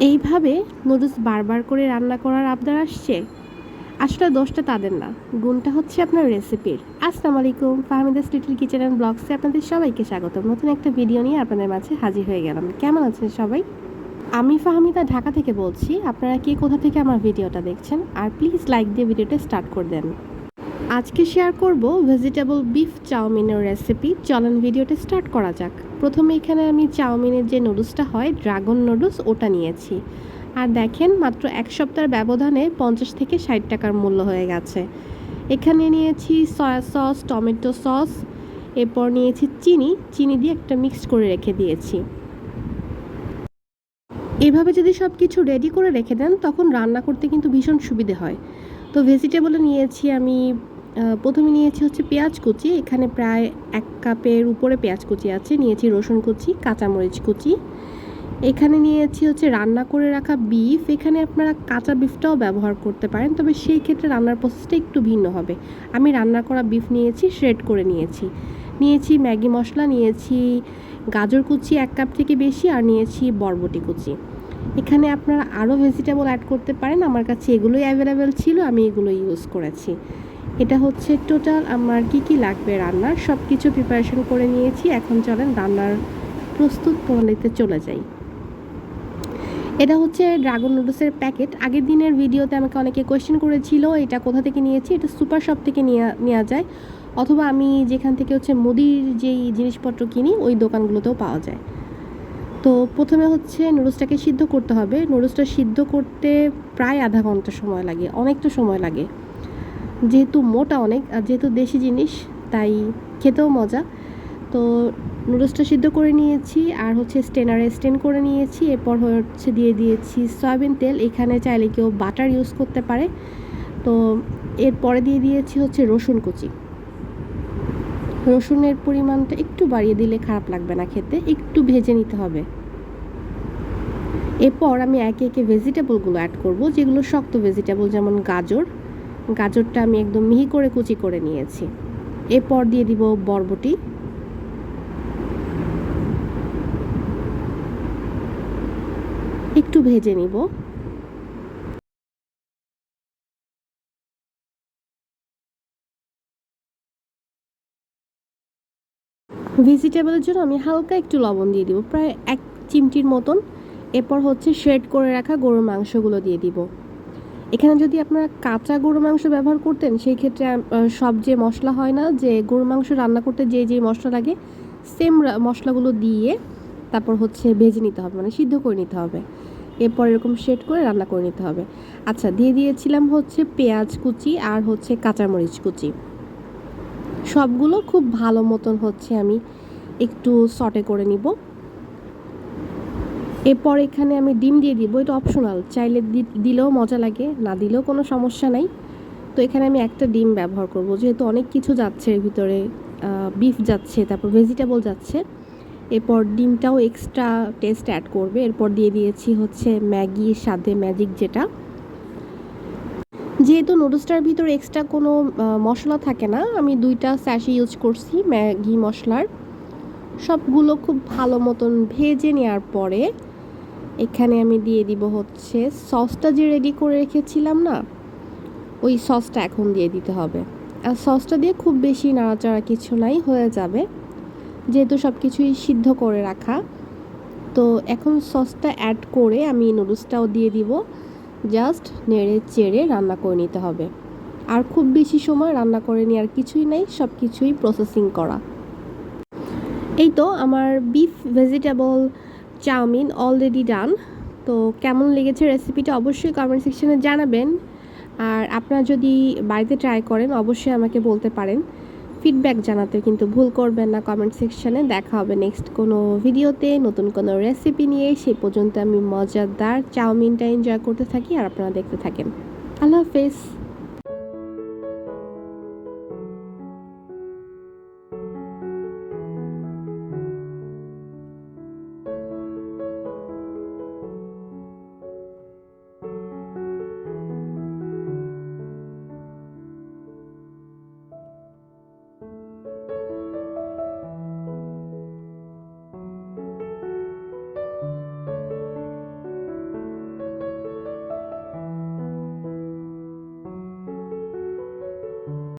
এইভাবে নুডলস বারবার করে রান্না করার আবদার আসছে? আসলে দোষটা তাদের না। গুণটা হচ্ছে আপনার রেসিপির আসসালামু আলাইকুম, ফাহমিদাস লিটল কিচেন অ্যান্ড ব্লগসে আপনাদের সবাইকে স্বাগতম। নতুন একটা ভিডিও নিয়ে আপনাদের মাঝে হাজির হয়ে গেলাম। কেমন আছেন সবাই? আমি ফাহমিদা ঢাকা থেকে বলছি, আপনারা কে কোথা থেকে আমার ভিডিওটা দেখছেন? আর প্লিজ লাইক দিয়ে ভিডিওটা স্টার্ট করে দেন। আজকে শেয়ার করব ভেজিটেবল বিফ চাউমিনের রেসিপি চলেন ভিডিওটা স্টার্ট করা যাক। প্রথমে এখানে আমি চাউমিনের যে নুডলসটা হয় ড্রাগন নুডলস ওটা নিয়েছি। আর দেখেন, মাত্র এক সপ্তাহের ব্যবধানে পঞ্চাশ থেকে ষাট টাকার মূল্য হয়ে গেছে। এখানে নিয়েছি সয়া সস টমেটো সস এরপর নিয়েছি চিনি। চিনি দিয়ে একটা মিক্সড করে রেখে দিয়েছি। এভাবে যদি সব কিছু রেডি করে রেখে দেন, তখন রান্না করতে কিন্তু ভীষণ সুবিধে হয়। তো ভেজিটেবলে নিয়েছি আমি প্রথমে নিয়েছি হচ্ছে পেঁয়াজ কুচি। এখানে প্রায় এক কাপের উপরে পেঁয়াজ কুচি আছে। নিয়েছি রসুন কুচি, কাঁচামরিচ কুচি। এখানে নিয়েছি হচ্ছে রান্না করে রাখা বিফ। এখানে আপনারা কাঁচা বিফটাও ব্যবহার করতে পারেন, তবে সেই ক্ষেত্রে রান্নার প্রসেসটা একটু ভিন্ন হবে। আমি রান্না করা বিফ নিয়েছি শ্রেড করে নিয়েছি। নিয়েছি ম্যাগি মশলা, নিয়েছি গাজর কুচি এক কাপ থেকে বেশি, আর নিয়েছি বরবটি কুচি। এখানে আপনারা আরও ভেজিটেবল অ্যাড করতে পারেন। আমার কাছে এগুলোই অ্যাভেলেবেল ছিল, আমি এগুলো ইউজ করেছি। এটা হচ্ছে টোটাল আমার কি কি লাগবে রান্নার সব কিছু প্রিপারেশন করে নিয়েছি। এখন চলেন রান্নার প্রস্তুত প্রণালীতে চলে যাই। এটা হচ্ছে ড্রাগন নুডলসের প্যাকেট আগের দিনের ভিডিওতে আমাকে অনেকে কোয়েশ্চেন করেছিল, এটা কোথা থেকে নিয়েছি? এটা সুপার শপ থেকে নেওয়া নেওয়া যায়। অথবা আমি যেখান থেকে হচ্ছে মুদির যেই জিনিসপত্র কিনি, ওই দোকানগুলোতেও পাওয়া যায়। তো প্রথমে হচ্ছে নুডলসটাকে সিদ্ধ করতে হবে। নুডলসটা সিদ্ধ করতে প্রায় আধা ঘণ্টা সময় লাগে, অনেকটা সময় লাগে। যেহেতু মোটা অনেক, আর যেহেতু দেশি জিনিস, তাই খেতেও মজা। তো নুডলসটা সিদ্ধ করে নিয়েছি, আর হচ্ছে স্টেনারে স্টেন করে নিয়েছি। এরপর হচ্ছে দিয়ে দিয়েছি সয়াবিন তেল। এখানে চাইলে কেউ বাটার ইউজ করতে পারে। তো এরপরে দিয়ে দিয়েছি হচ্ছে রসুন কুচি। রসুনের পরিমাণটা একটু বাড়িয়ে দিলে খারাপ লাগবে না খেতে, একটু ভেজে নিতে হবে। এরপর আমি একে একে ভেজিটেবলগুলো অ্যাড করব, যেগুলো শক্ত ভেজিটেবল যেমন গাজর। গাজরটা আমি একদম মিহি করে কুচি করে নিয়েছি। এরপর দিয়ে দিব বরবটি। একটু ভেজে নিব। ভেজিটেবলের জন্য আমি হালকা একটু লবণ দিয়ে দিব, প্রায় এক চিমটির মতন। এরপর হচ্ছে শেড করে রাখা গরুর মাংসগুলো দিয়ে দিব। এখানে যদি আপনারা কাঁচা গরু মাংস ব্যবহার করতেন, সেই ক্ষেত্রে সব যে মশলা হয় না, যে গরু মাংস রান্না করতে যে যে মশলা লাগে সেম মশলাগুলো দিয়ে তারপর হচ্ছে ভেজে নিতে হবে মানে সিদ্ধ করে নিতে হবে। এরপর এরকম শেড করে রান্না করে নিতে হবে। আচ্ছা দিয়ে দিয়েছিলাম হচ্ছে পেঁয়াজ কুচি আর হচ্ছে কাঁচামরিচ কুচি। সবগুলো খুব ভালো মতন হচ্ছে আমি একটু সটে করে নিব। এরপর এখানে আমি ডিম দিয়ে দিব, এটা অপশনাল চাইলে দিলেও মজা লাগে, না দিলেও কোনো সমস্যা নাই। তো এখানে আমি একটা ডিম ব্যবহার করব, যেহেতু অনেক কিছু যাচ্ছে এর ভিতরে বিফ যাচ্ছে, তারপর ভেজিটেবল যাচ্ছে। এরপর ডিমটাও এক্সট্রা টেস্ট অ্যাড করবে, এরপর দিয়ে দিয়েছি হচ্ছে ম্যাগির সাথে ম্যাজিক যেটা। যেহেতু নুডলসটার ভিতরে এক্সট্রা কোনো মশলা থাকে না, আমি দুইটা স্যাশি ইউজ করছি ম্যাগি মশলার। সবগুলো খুব ভালো মতন ভেজে নেওয়ার পরে এখানে আমি দিয়ে দিব হচ্ছে সসটা যে রেডি করে রেখেছিলাম না, ওই সসটা এখন দিয়ে দিতে হবে। আর সসটা দিয়ে খুব বেশি নাড়াচাড়া কিছু নাই, হয়ে যাবে। যেহেতু সব কিছুই সিদ্ধ করে রাখা, তো এখন সসটা অ্যাড করে আমি নুডলসটাও দিয়ে দিব। জাস্ট নেড়ে চেড়ে রান্না করে নিতে হবে। আর খুব বেশি সময় রান্না করে নেওয়ার কিছুই নাই সব কিছুই প্রসেসিং করা। এই তো আমার beef vegetable chowmein already done তো কেমন লেগেছে রেসিপিটা অবশ্যই কমেন্ট সেকশানে জানাবেন। আর আপনারা যদি বাড়িতে ট্রাই করেন, অবশ্যই আমাকে বলতে পারেন। ফিডব্যাক জানাতে কিন্তু ভুল করবেন না কমেন্ট সেকশনে দেখা হবে নেক্সট কোনো ভিডিওতে নতুন কোনো রেসিপি নিয়ে। সেই পর্যন্ত আমি মজাদার চাউমিনটা এনজয় করতে থাকি আর আপনারা দেখতে থাকেন। আল্লাহ হাফেজ।